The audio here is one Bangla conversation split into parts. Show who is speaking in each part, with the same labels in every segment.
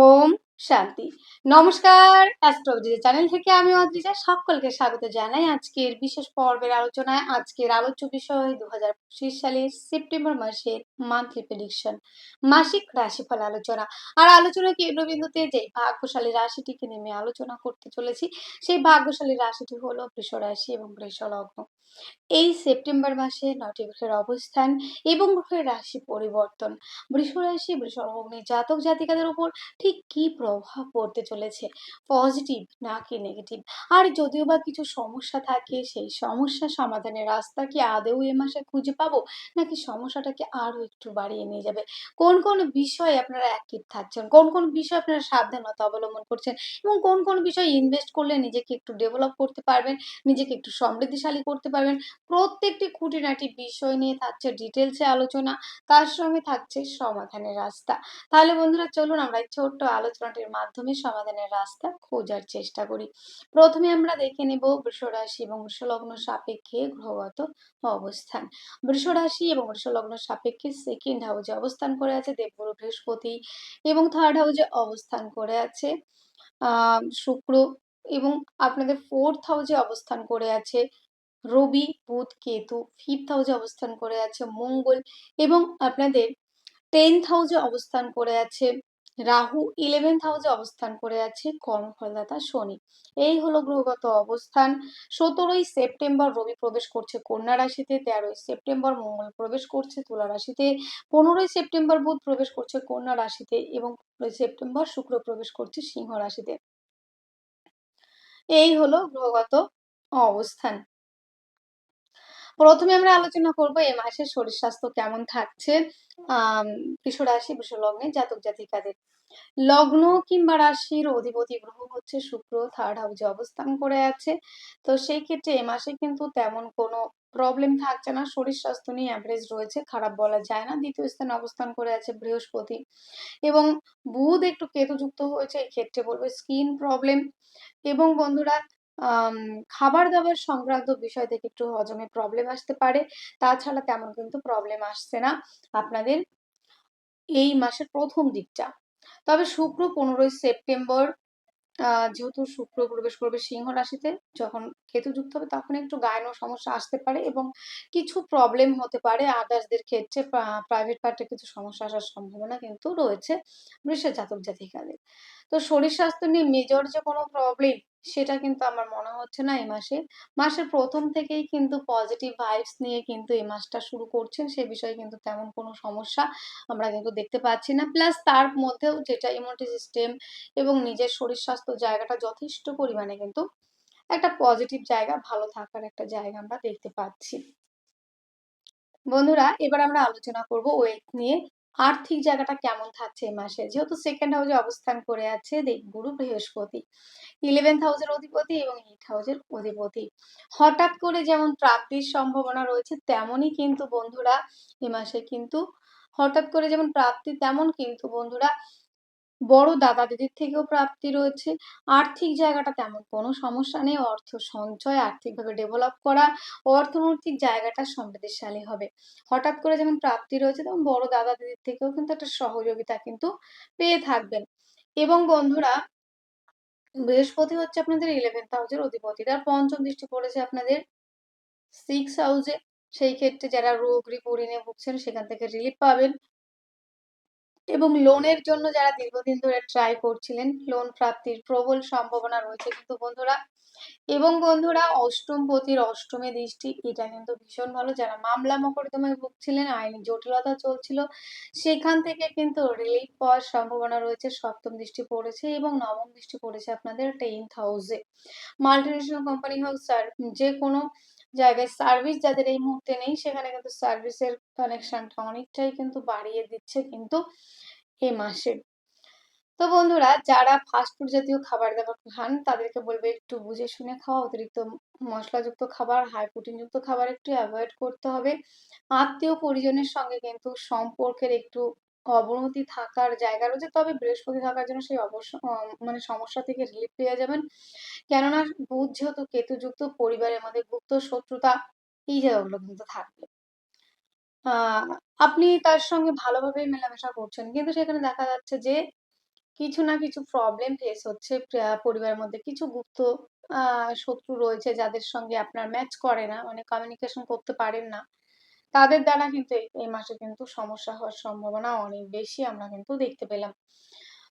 Speaker 1: ওম শান্তি। নমস্কার অ্যাস্ট্রোলজি চ্যানেল থেকে আমি অদ্রিজা, সকলকে স্বাগত জানাই আজকের বিশেষ পর্বের আলোচনায়। আজকের আলোচ্য বিষয় দু হাজার পঁচিশ সালের সেপ্টেম্বর মাসের মান্থলি প্রেডিকশন মাসিক রাশিফল আলোচনা। আর আলোচনার কেন্দ্রবিন্দুতে যে ভাগ্যশালী রাশিটিকে নেমে আলোচনা করতে চলেছি, সেই ভাগ্যশালী রাশিটি হলো বৃষ রাশি এবং বৃষ লগ্ন এই সেপ্টেম্বর মাসে নটি গ্রহের অবস্থান এবং গ্রহের রাশি পরিবর্তন। বৃষ রাশি, বৃষ জাতক জাতিকাদের উপর ঠিক কি প্রভাব পড়তে চলেছে? পজিটিভ নাকি নেগেটিভ? আর যদিও বা কিছু সমস্যা থাকে, সেই সমস্যা সমাধানের রাস্তা কি আদৌ এ মাসে খুঁজে পাবো? নাকি সমস্যাটাকে আরও একটু বাড়িয়ে নিয়ে যাবে? কোন কোন বিষয়ে আপনারা অ্যাক্টিভ থাকছেন? কোন কোন বিষয়ে আপনারা সাবধানতা অবলম্বন করছেন? এবং কোন কোন বিষয়ে ইনভেস্ট করলে নিজেকে একটু ডেভেলপ করতে পারবেন? নিজেকে একটু সমৃদ্ধিশালী করতে পারবেন? প্রত্যেকটি খুঁটিনাটি বিষয় নিয়ে থাকছে ডিটেলসে আলোচনা, তার সঙ্গে থাকছে সমাধানের রাস্তা। তাহলে বন্ধুরা চলুন আমরা এই ছোট্ট আলোচনাটির মাধ্যমে সমাধানের রাস্তা খোঁজার চেষ্টা করি। প্রথমে আমরা দেখে নেব বৃষরাশি এবং বৃষলগ্ন সাপেক্ষে গ্রহগত অবস্থান। বৃষরাশি এবং বৃষলগ্ন সাপেক্ষে সেকেন্ড হাউজে অবস্থান করে আছে, দেবগুরু বৃহস্পতি এবং থার্ড হাউজে অবস্থান করে আছে শুক্র এবং আপনাদের ফোর্থ হাউজে অবস্থান করে আছে রবি, বুধ, কেতু ফিফথ হাউসে অবস্থান করে আছে মঙ্গল এবং আপনাদের টেন্থ হাউসে অবস্থান করে আছে রাহু ইলেভেন্থ হাউসে অবস্থান করে আছে কর্মফলদাতা শনি। এই হলো গ্রহগত অবস্থান। সতেরোই সেপ্টেম্বর রবি প্রবেশ করছে কন্যা রাশিতে, তেরোই সেপ্টেম্বর মঙ্গল প্রবেশ করছে তুলা রাশিতে, পনেরোই সেপ্টেম্বর বুধ প্রবেশ করছে কন্যা রাশিতে এবং সেপ্টেম্বর শুক্র প্রবেশ করছে সিংহ রাশিতে। এই হলো গ্রহগত অবস্থান। প্রথমে আমরা আলোচনা করব এ মাসের শরীর স্বাস্থ্য কেমন থাকছে আহ রাশি লগ্নে জাতক জাতিকাদের। লগ্ন কিংবা রাশির অধিপতি গ্রহ হচ্ছে শুক্র থার্ড হাউসে অবস্থান করে আছে। তো সেই ক্ষেত্রে এ মাসে কিন্তু তেমন কোনো প্রবলেম থাকছে না। শরীর স্বাস্থ্য নিয়ে অ্যাভারেজ রয়েছে, খারাপ বলা যায় না। দ্বিতীয় স্থানে অবস্থান করে আছে বৃহস্পতি। এবং বুধ একটু কেতুযুক্ত হয়েছে এই ক্ষেত্রে বলব স্কিন প্রবলেম এবং বন্ধুরা খাবার দাবার সংক্রান্ত বিষয় থেকে একটু হজমে প্রবলেম আসতে পারে। তাছাড়া তেমন কিন্তু প্রবলেম আসছে না আপনাদের এই মাসের প্রথম দিকটা। তবে শুক্র পনেরোই সেপ্টেম্বর যেহেতু শুক্র প্রবেশ করবে সিংহ রাশিতে, যখন কেতু যুক্ত হবে তখন একটু গায়ন সমস্যা আসতে পারে এবং কিছু প্রবলেম হতে পারে। আদার্সদের ক্ষেত্রে প্রাইভেট পার্টে কিছু সমস্যা আসার সম্ভাবনা কিন্তু রয়েছে বৃষের জাতক জাতিকাদের। তো শরীর স্বাস্থ্য নিয়ে মেজর যে কোনো প্রবলেম সেটা কিন্তু আমার মনে হচ্ছে না এই মাসে। মাসের প্রথম থেকেই কিন্তু পজিটিভ ভাইবস নিয়ে কিন্তু এই মাসটা শুরু করছেন, সে বিষয়ে কিন্তু তেমন কোনো সমস্যা আমরা কিন্তু দেখতে পাচ্ছি না। প্লাস তার মধ্যেও যেটা ইমিউনিটি সিস্টেম এবং নিজের শরীর স্বাস্থ্য জায়গাটা যথেষ্ট পরিমাণে কিন্তু একটা পজিটিভ জায়গা, ভালো থাকার একটা জায়গা আমরা দেখতে পাচ্ছি। বন্ধুরা, এবার আমরা আলোচনা করব ওয়েট নিয়ে। আর্থিক জায়গাটা কেমন থাকছে এই মাসে? যেহেতু সেকেন্ড হাউসে অবস্থান করে আছে গুরু বৃহস্পতি। ইলেভেন্থ হাউসের অধিপতি এবং এইট হাউসের অধিপতি। হঠাৎ করে যেমন প্রাপ্তির সম্ভাবনা রয়েছে, তেমনই কিন্তু বন্ধুরা এ মাসে কিন্তু হঠাৎ করে যেমন প্রাপ্তি, তেমন কিন্তু বন্ধুরা বড় দাদা দিদির থেকেও প্রাপ্তি রয়েছে। আর্থিক জায়গাটা তেমন কোনো সমস্যা নেই। অর্থ সঞ্চয়, আর্থিকভাবে ডেভেলপ করা, অর্থনৈতিক জায়গাটা সমৃদ্ধিশালী হবে। হঠাৎ করে যেমন প্রাপ্তি রয়েছে, তেমন বড় দাদা দিদির থেকেও কিন্তু একটা সহযোগিতা কিন্তু পেয়ে থাকবেন। এবং বন্ধুরা, বৃহস্পতি হচ্ছে আপনাদের ইলেভেন্থ হাউসের অধিপতি। তার পঞ্চম দৃষ্টি পড়েছে আপনাদের সিক্স হাউসে সেই ক্ষেত্রে যারা রোগ ঋণে ভুগছেন, সেখান থেকে রিলিফ পাবেন। এবং লোনের জন্য যারা দীর্ঘদিন ধরে ট্রাই করছিলেন লোন প্রাপ্তির প্রবল সম্ভাবনা রয়েছে কিন্তু বন্ধুরা। এবং বন্ধুরা, অষ্টম পতির অষ্টমে দৃষ্টি, এটা কিন্তু ভীষণ ভালো। যারা মামলা মকদ্দমায় ভুগছিলেন, আইনি জটিলতা চলছিল, সেখান থেকে কিন্তু রিলিফ পাওয়ার সম্ভাবনা রয়েছে। সপ্তম দৃষ্টি পড়েছে এবং নবম দৃষ্টি পড়েছে আপনাদের টেন্থ হাউসে মাল্টিনেশনাল কোম্পানি হোক স্যার যে কোনো জায়গায় সার্ভিস যাদের এই মুহূর্তে নেই, সেখানে কিন্তু সার্ভিসের কানেকশনটা অনেকটাই কিন্তু বাড়িয়ে দিচ্ছে কিন্তু এ মাসে। তো বন্ধুরা, যারা ফাস্টফুড জাতীয় খাবার দাবার খান, তাদেরকে বলবে একটু বুঝে শুনে খাওয়া, অতিরিক্ত মশলাযুক্ত খাবার হাই প্রোটিনযুক্ত খাবার একটু অ্যাভয়েড করতে হবে। আত্মীয় পরিজনের সঙ্গে কিন্তু সম্পর্কের একটু অবনতি থাকার জায়গা রয়েছে, তবে বৃহস্পতি থাকার জন্য সেই অবশ্য মানে সমস্যা থেকে রিলিফ পেয়ে যাবেন। কেননা বুধ যেহেতু কেতুযুক্ত, পরিবারের মধ্যে গুপ্ত শত্রুতা, এই জায়গাগুলো কিন্তু থাকবে। আপনি তার সঙ্গে ভালোভাবে মেলামেশা করছেন, কিন্তু সেখানে দেখা যাচ্ছে যে কিছু না কিছু প্রবলেম ফেস হচ্ছে, প্রা- পরিবারের মধ্যে কিছু গুপ্ত শত্রু রয়েছে যাদের সঙ্গে আপনার ম্যাচ করে না মানে কমিউনিকেশন করতে পারেন না। তাদের দ্বারা কিন্তু এই মাসে কিন্তু সমস্যা হওয়ার সম্ভাবনা অনেক বেশি আমরা কিন্তু দেখতে পেলাম।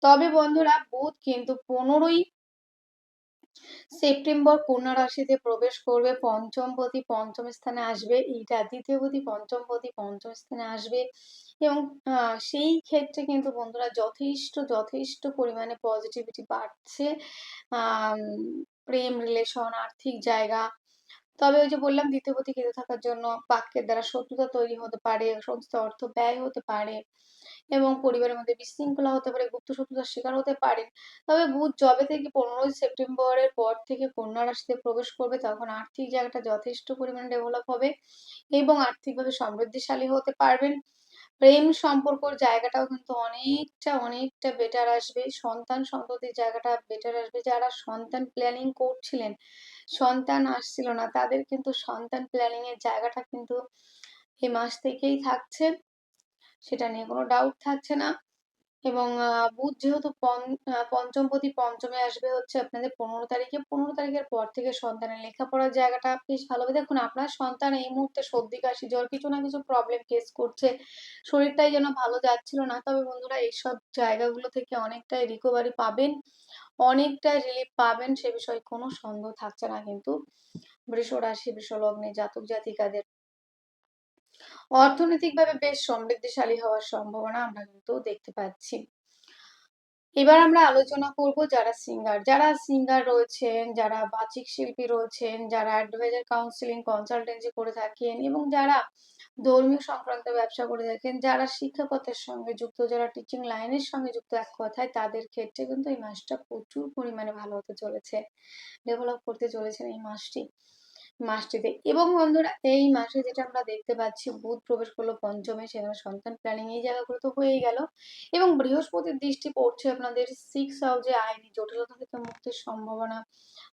Speaker 1: তবে বন্ধুরা বুধ কিন্তু পনেরোই সেপ্টেম্বর কন্যা রাশিতে প্রবেশ করবে পঞ্চমপতি পঞ্চম স্থানে আসবে, এইটা দ্বিতীয়পতি পঞ্চমপতি পঞ্চম স্থানে আসবে এবং সেই ক্ষেত্রে কিন্তু বন্ধুরা যথেষ্ট যথেষ্ট পরিমাণে পজিটিভিটি বাড়ছে। প্রেম রিলেশন আর্থিক জায়গা তবে ওই যে বললাম দ্বিতীয়পতি কেঁদে থাকার জন্য বাক্যের দ্বারা শত্রুতা তৈরি হতে পারে, সমস্ত অর্থ ব্যয় হতে পারে এবং পরিবারের মধ্যে বিশৃঙ্খলা হতে পারে, গুপ্ত শত্রুতার শিকার হতে পারে। তবে বুধ যবে থেকে পনেরোই সেপ্টেম্বরের পর থেকে কন্যা রাশিতে প্রবেশ করবে, তখন আর্থিক জায়গাটা যথেষ্ট পরিমাণে ডেভেলপ হবে এবং আর্থিকভাবে সমৃদ্ধিশালী হতে পারবেন। প্রেম সম্পর্কর জায়গাটাও কিন্তু অনেকটা অনেকটা বেটার আসবে। সন্তান সন্ততির জায়গাটা বেটার আসবে। যারা সন্তান প্ল্যানিং করছিলেন, সন্তান আসছিল না, তাদের কিন্তু সন্তান প্ল্যানিং এর জায়গাটা কিন্তু এই মাস থেকেই থাকছে। সেটা নিয়ে কোনো ডাউট থাকছে না। এবং বুধ যেহেতু পঞ্চমপতি পঞ্চমে আসবে হচ্ছে আপনাদের পনেরো তারিখে। পনেরো তারিখের পর থেকে সন্তানের লেখাপড়ার জায়গাটা বেশ ভালো। হবে দেখুন, আপনার সন্তান এই মুহূর্তে সর্দি, কাশি, জ্বর কিছু না কিছু প্রবলেম ফেস করছে। শরীরটাই যেন ভালো যাচ্ছিল না। তবে বন্ধুরা, এইসব জায়গাগুলো থেকে অনেকটাই রিকভারি পাবেন। অনেকটাই রিলিফ পাবেন। সে বিষয়ে কোনো সন্দেহ থাকছে না। কিন্তু বৃষ রাশি বৃষ লগ্নে জাতক জাতিকাদের অর্থনৈতিকভাবে বেশ সমৃদ্ধিশালী হওয়ার সম্ভাবনা আমরা কিন্তু দেখতে পাচ্ছি। এবার আমরা আলোচনা করব যারা সিঙ্গার যারা সিঙ্গার রয়েছেন, যারা বাচিক শিল্পী রয়েছেন, যারা অ্যাডভাইজার কাউন্সিলিং কনসালটেন্সি করে থাকেন এবং যারা ধর্মীয় সংক্রান্ত ব্যবসা করে থাকেন, যারা শিক্ষাপথের সঙ্গে যুক্ত, যারা টিচিং লাইনের সঙ্গে যুক্ত এক কথায় তাদের ক্ষেত্রে কিন্তু এই মাসটা প্রচুর পরিমাণে ভালো হতে চলেছে ডেভেলপ করতে চলেছেন এই মাসটি। মাসটিতে। এবং বন্ধুরা, এই মাসে যেটা আমরা দেখতে পাচ্ছি, বুধ প্রবেশ করল পঞ্চমে, সেখানে সন্তান প্ল্যানিং এই জায়গাগুলো তো হয়েই গেল। এবং বৃহস্পতির দৃষ্টি পড়ছে আপনাদের সিক্স হাউসে আইনি জটিলতা থেকে মুক্তির সম্ভাবনা,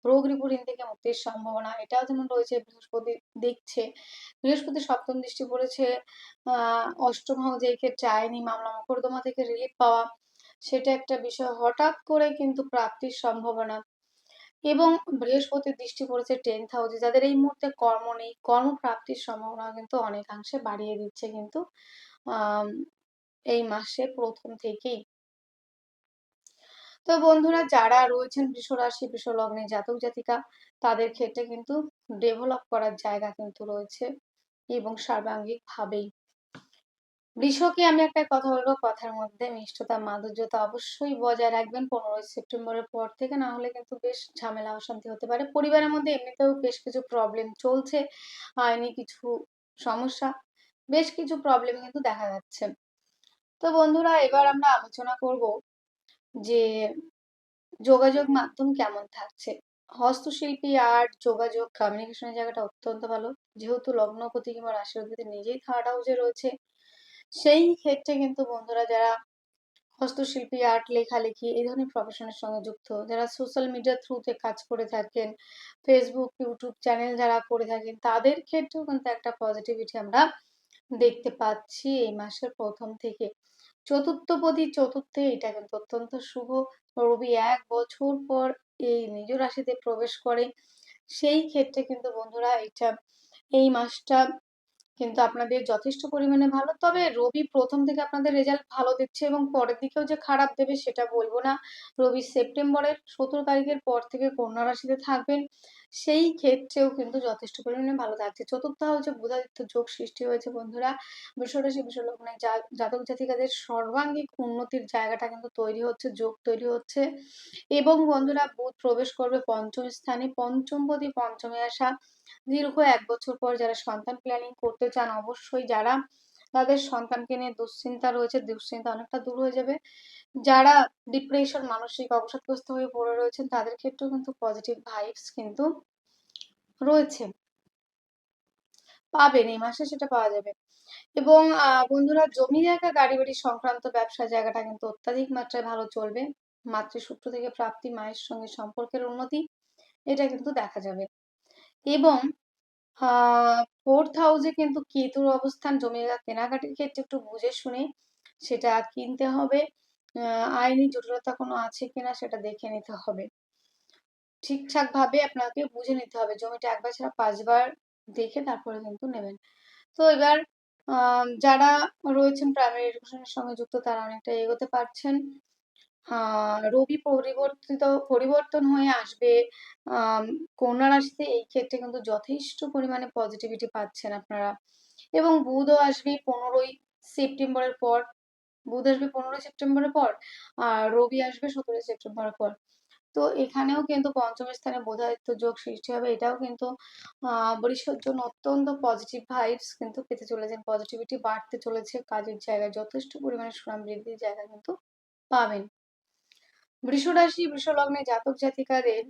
Speaker 1: রোগ রিপোর্টিং থেকে মুক্তির সম্ভাবনা, এটাও যেমন রয়েছে বৃহস্পতি দেখছে। বৃহস্পতি সপ্তম দৃষ্টি পড়েছে, আহ, অষ্টম এই ক্ষেত্রে আইনি মামলা, মোকদ্দমা থেকে রিলিফ পাওয়া, সেটা একটা বিষয়। হঠাৎ করে কিন্তু প্রাপ্তির সম্ভাবনা এবং বৃহস্পতির দৃষ্টি পড়েছে টেন্থ হাউসে যাদের এই মুহূর্তে কর্ম নেই, কর্মপ্রাপ্তির সম্ভাবনা কিন্তু অনেকাংশে বাড়িয়ে দিচ্ছে কিন্তু এই মাসে প্রথম থেকেই। তো বন্ধুরা, যারা রয়েছেন বৃষ রাশি লগ্নে জাতক জাতিকা, তাদের ক্ষেত্রে কিন্তু ডেভেলপ করার জায়গা কিন্তু রয়েছে এবং সার্বাঙ্গিক ভাবেই বৃষকে আমি একটা কথা বলব, কথার মধ্যে মিষ্টতা, মাধুর্যতা অবশ্যই বজায় রাখবেন। পনেরোই সেপ্টেম্বরের পর থেকে না হলে কিন্তু বেশ ঝামেলা, অশান্তি হতে পারে। পরিবারের মধ্যে এমনিতেও বেশ কিছু প্রবলেম চলছে। আইনি কিছু সমস্যা, বেশ কিছু প্রবলেম কিন্তু দেখা যাচ্ছে। তো বন্ধুরা, এবার আমরা আলোচনা করব যে যোগাযোগ মাধ্যম কেমন থাকছে? হস্তশিল্পী আর্ট যোগাযোগ কমিউনিকেশনের জায়গাটা অত্যন্ত ভালো। যেহেতু লগ্নপতি কিংবা রাশি নিজেই থার্ড হাউসে রয়েছে। সেই ক্ষেত্রে কিন্তু বন্ধুরা যারা হস্তশিল্পী আর্ট লেখালেখি এই ধরনের প্রফেশনের সঙ্গে যুক্ত, যারা সোশ্যাল মিডিয়া থ্রুতে কাজ করে থাকেন ফেসবুক ইউটিউব চ্যানেল যারা করে থাকেন, তাদের ক্ষেত্রেও কিন্তু একটা পজিটিভিটি আমরা দেখতে পাচ্ছি এই মাসের প্রথম থেকে। চতুর্থপতি চতুর্থে, এটা কিন্তু অত্যন্ত শুভ। রবি এক বছর পর এই নিজ রাশিতে প্রবেশ করে। সেই ক্ষেত্রে কিন্তু বন্ধুরা এটা এই মাসটা কিন্তু আপনাদের যথেষ্ট পরিমাণে ভালো। তবে রবি প্রথম থেকে আপনাদের রেজাল্ট ভালো দিচ্ছে এবং পরের দিকেও যে খারাপ দেবে সেটা বলব না। রবি সেপ্টেম্বরের সতেরো তারিখের পর থেকে কন্যা রাশিতে থাকবেন। সেই ক্ষেত্রেও কিন্তু যথেষ্ট পরিমাণে ভালো থাকছে। চতুর্থ হচ্ছে বুধাদিত্য যোগ সৃষ্টি হয়েছে বন্ধুরা। বৃষরাশি বিশ্বলগ্নে জাতক জাতিকাদের সর্বাঙ্গিক উন্নতির জায়গাটা কিন্তু তৈরি হচ্ছে, যোগ তৈরি হচ্ছে। এবং বন্ধুরা বুধ প্রবেশ করবে পঞ্চম স্থানে। পঞ্চম পঞ্চমে আসা দীর্ঘ এক বছর পর যারা সন্তান প্ল্যানিং করতে চান, অবশ্যই যারা তাদের সন্তানকে নিয়ে দুশ্চিন্তা রয়েছে, দুশ্চিন্তা অনেকটা দূর হয়ে যাবে। যারা ডিপ্রেশন মানসিক অবসাদগ্রস্ত হয়ে পড়ে রয়েছেন, তাদের ক্ষেত্রেও কিন্তু পজিটিভ ভাইবস কিন্তু রয়েছে। পাবেন, এই মাসে সেটা পাওয়া যাবে। এবং বন্ধুরা, জমি জায়গা গাড়ি বাড়ি সংক্রান্ত ব্যবসা জায়গাটা কিন্তু অত্যাধিক মাত্রায় ভালো চলবে। মাতৃসূত্র থেকে প্রাপ্তি, মায়ের সঙ্গে সম্পর্কের উন্নতি, এটা কিন্তু দেখা যাবে। এবং ফোর্থ হাউসে কিন্তু কেতুর অবস্থান জমি কেনাকাটির ক্ষেত্রে একটু বুঝে শুনে সেটা কিনতে হবে। আইনি জটিলতা কোনো আছে কিনা সেটা দেখে নিতে হবে। ঠিকঠাক ভাবে আপনাকে বুঝে নিতে হবে। জমিটা একবার ছাড়া পাঁচবার দেখে তারপরে কিন্তু নেবেন। তো এবার যারা রয়েছেন প্রাইমারি এডুকেশনের সঙ্গে যুক্ত তারা অনেকটা এগোতে পারছেন। রবি পরিবর্তিত, পরিবর্তন হয়ে আসবে। কন্যা রাশিতে এই ক্ষেত্রে কিন্তু যথেষ্ট পরিমাণে পজিটিভিটি পাচ্ছেন আপনারা। এবং বুধও আসবে পনেরোই সেপ্টেম্বরের পর। বুধ আসবে পনেরোই সেপ্টেম্বরের পর, আর রবি আসবে সতেরোই সেপ্টেম্বরের পর। তো এখানেও কিন্তু পঞ্চম স্থানে বোধায়িত্ব যোগ সৃষ্টি হবে। এটাও কিন্তু বৃষর জন্য অত্যন্ত পজিটিভ ভাইবস কিন্তু পেতে চলেছেন। পজিটিভিটি বাড়তে চলেছে কাজের জায়গায়। যথেষ্ট পরিমাণে সুনাম বৃদ্ধির জায়গা কিন্তু পাবেন। বৃষ রাশি, বৃষ লগ্নে জাতক জাতিকাদের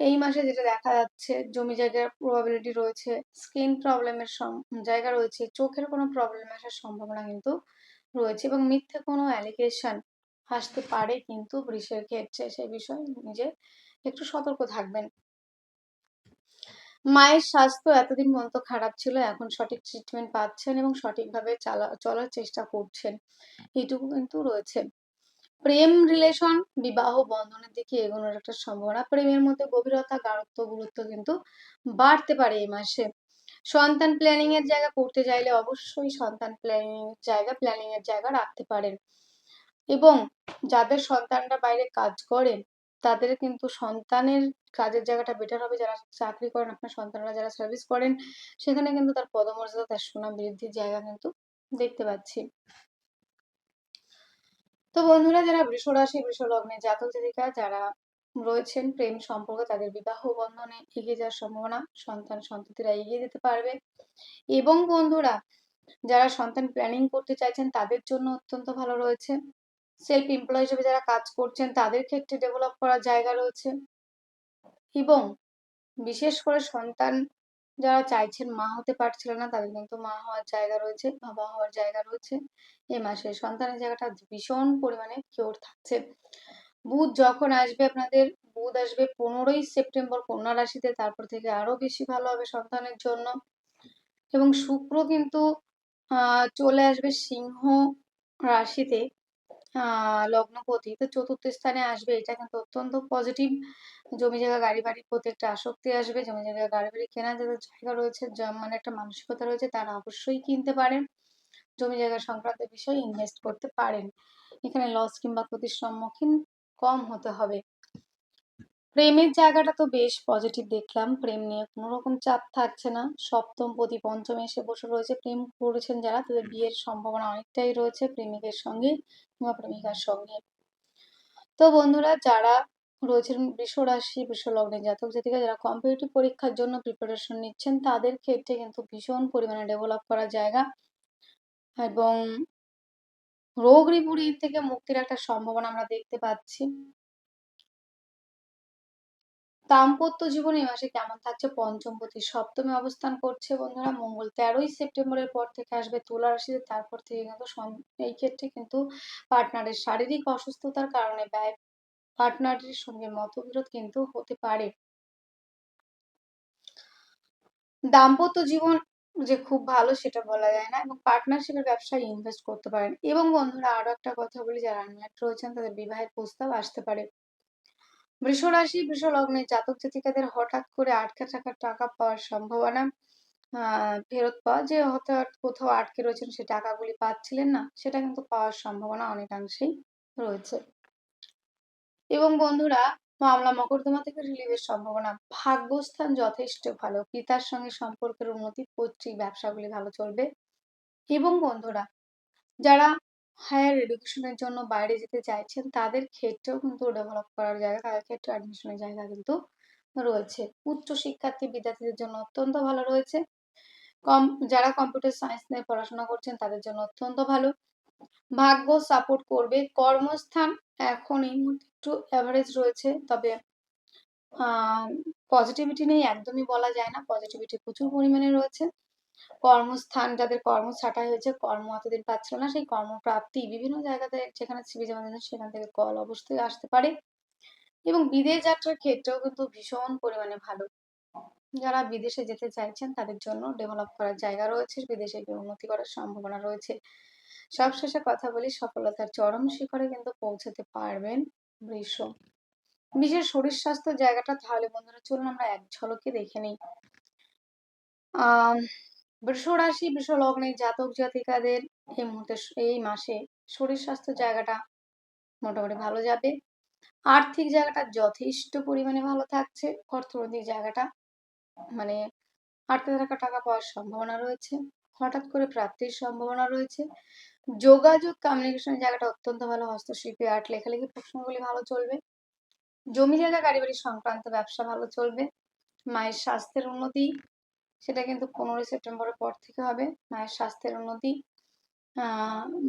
Speaker 1: এই মাসে যেটা দেখা যাচ্ছে, জমি জায়গার প্রবাবিলিটি রয়েছে স্কিন প্রবলেমের জায়গা রয়েছে, চোখের কোনো প্রবলেম আসার সম্ভাবনা কিন্তু রয়েছে এবং মিথ্যে কোনো অ্যালিগেশন আসতে পারে কিন্তু বৃষের ক্ষেত্রে। সে বিষয়ে নিজে একটু সতর্ক থাকবেন। মায়ের স্বাস্থ্য এতদিন পর্যন্ত খারাপ ছিল, এখন সঠিক ট্রিটমেন্ট পাচ্ছেন এবং সঠিকভাবে চালা, চলার চেষ্টা করছেন। এইটুকু কিন্তু রয়েছে। প্রেম রিলেশন বিবাহ বন্ধনের দিকে এগোনোর একটা সম্ভাবনা। প্রেমের মধ্যে গভীরতা, গাঢ়ত্ব, গুরুত্ব কিন্তু বাড়তে পারে এই মাসে। সন্তান প্ল্যানিং এর জায়গা করতে চাইলে অবশ্যই সন্তান প্ল্যানিং এর জায়গা প্ল্যানিং এর জায়গা রাখতে পারেন। এবং যাদের সন্তানরা বাইরে কাজ করেন তাদের কিন্তু সন্তানের কাজের জায়গাটা বেটার হবে। যারা চাকরি করেন, আপনার সন্তানরা যারা সার্ভিস করেন, সেখানে কিন্তু তার পদমর্যাদা, তার সুনাম বৃদ্ধির জায়গা কিন্তু দেখতে পাচ্ছি। তো বন্ধুরা, যারা বৃষ রাশি বৃষ লগ্নে জাতক জাতিকা যারা রয়েছেন, প্রেম সম্পর্ক তাদের বিবাহ বন্ধনে এগিয়ে যাওয়ার সম্ভাবনা সন্তান সন্ততিরা এগিয়ে যেতে পারবে। এবং বন্ধুরা, যারা সন্তান প্ল্যানিং করতে চাইছেন, তাদের জন্য অত্যন্ত ভালো রয়েছে। সেলফ এমপ্লয় হিসেবে যারা কাজ করছেন, তাদের ক্ষেত্রে ডেভেলপ করার জায়গা রয়েছে। এবং বিশেষ করে সন্তান যারা চাইছেন মা হতে পারছিল না, তাদের কিন্তু মা হওয়ার জায়গা রয়েছে, বাবা হওয়ার জায়গা রয়েছে। এ মাসে সন্তানের জায়গাটা ভীষণ পরিমাণে কিওর থাকছে। বুধ যখন আসবে আপনাদের, বুধ আসবে পনেরোই সেপ্টেম্বর কন্যা রাশিতে, তারপর থেকে আরও বেশি ভালো হবে সন্তানের জন্য। এবং শুক্র কিন্তু চলে আসবে সিংহ রাশিতে। লগ্নপতি তো চতুর্থ স্থানে আসবে, এটা কিন্তু অত্যন্ত পজিটিভ জমি জায়গা, গাড়ি বাড়ির প্রতি একটা আসক্তি আসবে, জমি জায়গা, গাড়ি বাড়ি কেনার যাদের জায়গা রয়েছে মানে একটা মানসিকতা রয়েছে, তারা অবশ্যই কিনতে পারেন। জমি জায়গা সংক্রান্ত বিষয়ে ইনভেস্ট করতে পারেন। এখানে লস কিংবা ক্ষতির সম্মুখীন কম হতে হবে। প্রেমের জায়গাটা তো বেশ পজিটিভ দেখলাম। প্রেম নিয়ে কোনো রকম চাপ থাকছে না। সপ্তম প্রতি পঞ্চমে এসে বসে রয়েছে। প্রেম করেছেন যারা, তাদের বিয়ের সম্ভাবনা অনেকটাই রয়েছে প্রেমিকের সঙ্গে কিংবা প্রেমিকার সঙ্গে। তো বন্ধুরা, যারা রয়েছেন বৃষ রাশি বৃষ লগ্নে জাতক জাতিকা, যারা কম্পিটিটিভ পরীক্ষার জন্য প্রিপারেশন নিচ্ছেন, তাদের ক্ষেত্রে কিন্তু ভীষণ পরিমাণে ডেভেলপ করার জায়গা এবং রোগ রিপুরি থেকে মুক্তির একটা সম্ভাবনা আমরা দেখতে পাচ্ছি। দাম্পত্য জীবন এই মাসে কেমন থাকছে? পঞ্চম পতি সপ্তমে অবস্থান করছে বন্ধুরা। মঙ্গল তেরোই সেপ্টেম্বরের পর থেকে আসবে তুলা রাশিতে। তারপর থেকে কিন্তু এই ক্ষেত্রে কিন্তু পার্টনারের শারীরিক অসুস্থতার কারণে ব্যয় পার্টনারের সঙ্গে মতবিরোধ কিন্তু হতে পারে। দাম্পত্য জীবন যে খুব ভালো সেটা বলা যায় না এবং পার্টনারশিপের ব্যবসায় ইনভেস্ট করতে পারেন। এবং বন্ধুরা আরও একটা কথা বলি, যারা রয়েছেন তাদের বিবাহের প্রস্তাব আসতে পারে। বৃষ রাশি বৃষ লগ্নে জাতক জাতিকাদের হঠাৎ করে আটকে থাকা টাকা পাওয়ার সম্ভাবনা ফেরত পাওয়া, যে হয়তো কোথাও আটকে রয়েছেন সে টাকাগুলি পাচ্ছিলেন না, সেটা কিন্তু পাওয়ার সম্ভাবনা অনেকাংশেই রয়েছে। এবং বন্ধুরা, মামলা মকদ্দমা থেকে রিলিভের সম্ভাবনা, ভাগ্যস্থান যথেষ্ট ভালো, পিতার সঙ্গে সম্পর্কের উন্নতি, পৈতৃক ব্যবসাগুলি ভালো চলবে। এবং বন্ধুরা, যারা হায়ার এডুকেশনের জন্য বাইরে যেতে চাইছেন, তাদের ক্ষেত্রেও কিন্তু ডেভেলপ করার জায়গা, তাদের ক্ষেত্রে অ্যাডমিশনের জায়গা কিন্তু রয়েছে। উচ্চ শিক্ষার্থী বিদ্যার্থীদের জন্য অত্যন্ত ভালো রয়েছে। কম, যারা কম্পিউটার সায়েন্স নিয়ে পড়াশোনা করছেন, তাদের জন্য অত্যন্ত ভালো। ভাগ্য সাপোর্ট করবে। কর্মস্থান এখন এই মুহূর্তে একটু অ্যাভারেজ রয়েছে, তবে পজিটিভিটি নেই, একদমই বলা যায় না। পজিটিভিটি প্রচুর পরিমাণে রয়েছে। কর্মস্থান, যাদের কর্ম ছাঁটাই হয়েছে কর্ম এতদিন পাচ্ছিল না। সেই কর্মপ্রাপ্তি বিভিন্ন জায়গাতে যেখানে সিবি জমা সেখান থেকে কল অবশ্যই আসতে পারে। এবং বিদেশ যাত্রার ক্ষেত্রেও কিন্তু ভীষণ পরিমাণে ভালো। যারা বিদেশে যেতে চাইছেন, তাদের জন্য ডেভেলপ করার জায়গা রয়েছে, বিদেশে গিয়ে উন্নতি করার সম্ভাবনা রয়েছে। সবশেষে কথা বলি, সফলতার চরম শিখরে কিন্তু পৌঁছাতে পারবেন বৃষ। বিশেষ শরীর স্বাস্থ্য জায়গাটা, তাহলে বন্ধুরা চলুন আমরা এক ঝলকে দেখে নিই। আহ বৃষ রাশি বৃষ লগ্নে জাতক জাতিকাদের এই মুহূর্তে এই মাসে শরীর স্বাস্থ্য জায়গাটা মোটামুটি ভালো যাবে। আর্থিক জায়গাটা যথেষ্ট পরিমাণে ভালো থাকছে। অর্থনৈতিক জায়গাটা মানে হাঁটতে থাকা টাকা পাওয়ার সম্ভাবনা রয়েছে। হঠাৎ করে প্রাপ্তির সম্ভাবনা রয়েছে। যোগাযোগ কমিউনিকেশনের জায়গাটা অত্যন্ত ভালো। হস্তশিল্পী আর্ট লেখালেখি প্রশ্নগুলি ভালো চলবে। জমি জায়গা, গাড়ি বাড়ি সংক্রান্ত ব্যবসা ভালো চলবে। মায়ের স্বাস্থ্যের উন্নতি সেটা কিন্তু পনেরোই সেপ্টেম্বরের পর থেকে হবে। মায়ের স্বাস্থ্যের উন্নতি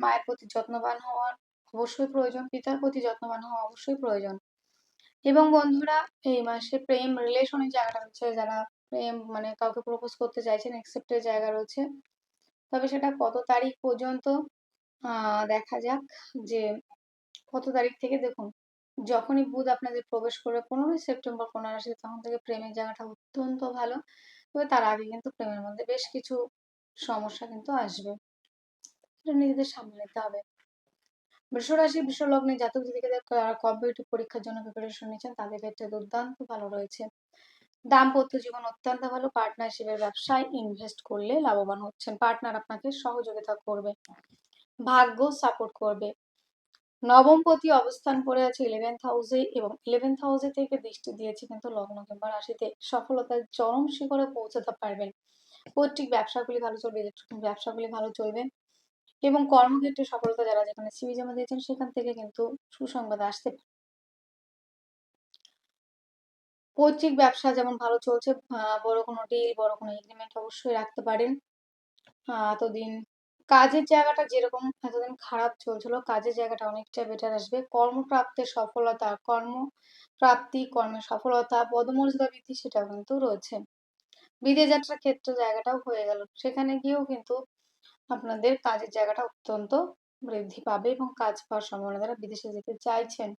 Speaker 1: মায়ের প্রতি যত্নবান হওয়ার অবশ্যই প্রয়োজন, পিতার প্রতি যত্নবান হওয়া অবশ্যই প্রয়োজন। এবং বন্ধুরা, এই মাসে প্রেম রিলেশনের জায়গাটা হচ্ছে যারা প্রেম মানে কাউকে প্রপোজ করতে চাইছেন অ্যাকসেপ্টের জায়গা রয়েছে। তবে সেটা কত তারিখ পর্যন্ত? দেখা যাক যে কত তারিখ থেকে দেখুন, যখনই বুধ আপনাদের প্রবেশ করবে পনেরোই সেপ্টেম্বর পনেরো আসে তখন থেকে প্রেমের জায়গাটা অত্যন্ত ভালো। তবে তার আগে কিন্তু প্রেমের মধ্যে বেশ কিছু সমস্যা কিন্তু আসবে। নিজেদের সামনে নিতে হবে। বৃষরাশি বিশ্বলগ্নে জাতক জাতিকাদের কম্পিউটার পরীক্ষার জন্য প্রিপারেশন নিচ্ছেন। তাদের ক্ষেত্রে দুর্দান্ত ভালো রয়েছে। দাম্পত্য জীবন অত্যন্ত ভালো। পার্টনারশিপের ব্যবসায় ইনভেস্ট করলে লাভবান হচ্ছেন। পার্টনার আপনাকে সহযোগিতা করবে, ভাগ্য সাপোর্ট করবে। নবমপতি অবস্থান করে আছে ইলেভেন্থ হাউসে এবং ইলেভেন্থ হাউসে থেকে দৃষ্টি দিয়েছে কিন্তু লগ্ন কিংবা রাশিতে সফলতার চরম শিখরে পৌঁছাতে পারবেন। পৈতৃক ব্যবসাগুলি ভালো চলবে ব্যবসাগুলি ভালো চলবে এবং কর্মক্ষেত্রে সফলতা যারা যেখানে সিভি জমা দিয়েছেন সেখান থেকে কিন্তু সুসংবাদ আসতে পারে। পৈতৃক ব্যবসা যেমন ভালো চলছে বড় কোনো ডিল বড় কোনো এগ্রিমেন্ট অবশ্যই রাখতে পারেন। এতদিন কাজের জায়গাটা যেরকম এতদিন খারাপ চলছিল, কাজের জায়গাটা অনেকটা বেটার আসবে। কর্মপ্রাপ্তের সফলতা, কর্মপ্রাপ্তি, কর্মের সফলতা, পদমর্যাদা বৃদ্ধি সেটাও কিন্তু রয়েছে। বিদেশ যাত্রার ক্ষেত্রে জায়গাটাও হয়ে গেল। সেখানে গিয়েও কিন্তু আপনাদের কাজের জায়গাটা অত্যন্ত বৃদ্ধি পাবে এবং কাজ পাওয়ার সম্ভাবনা দ্বারা বিদেশে যেতে চাইছেন।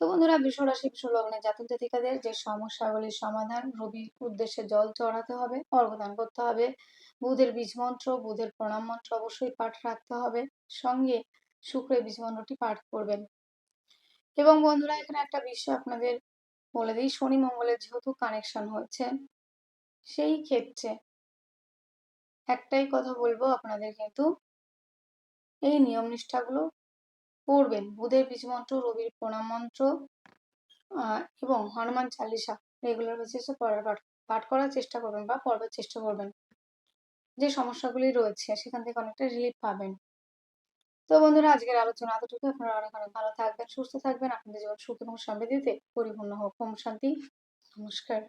Speaker 1: তো বন্ধুরা, বিশ্বরাশি, বিশ্বলগ্নে জাতক জাতিকাদের যে সমস্যাগুলির সমাধান, রবির উদ্দেশ্যে জল চড়াতে হবে অর্ঘদান করতে হবে। বুধের বীজ মন্ত্র, বুধের প্রণাম মন্ত্র অবশ্যই পাঠ রাখতে হবে। সঙ্গে শুক্রের বীজ মন্ত্রটি পাঠ করবেন। এবং বন্ধুরা, এখানে একটা বিষয় আপনাদের বলে দিই। শনি মঙ্গলের যেহেতু কানেকশন হচ্ছে সেই ক্ষেত্রে একটাই কথা বলব, আপনাদের কিন্তু এই নিয়ম নিষ্ঠাগুলো পড়বেন বুধের বীজ মন্ত্র, রবির প্রণাম মন্ত্র এবং হনুমান চালিসা রেগুলার বেসিসে পড়ার পাঠ পাঠ করার চেষ্টা করবেন বা পড়বার চেষ্টা করবেন। যে সমস্যাগুলি রয়েছে, সেখান থেকে অনেকটা রিলিফ পাবেন। তো বন্ধুরা, আজকের আলোচনা এতটুকু আপনারা অনেক অনেক ভালো থাকবেন, সুস্থ থাকবেন। আপনাদের জীবন সুখ এবং সমৃদ্ধিতে পরিপূর্ণ হোক। ওম শান্তি। নমস্কার।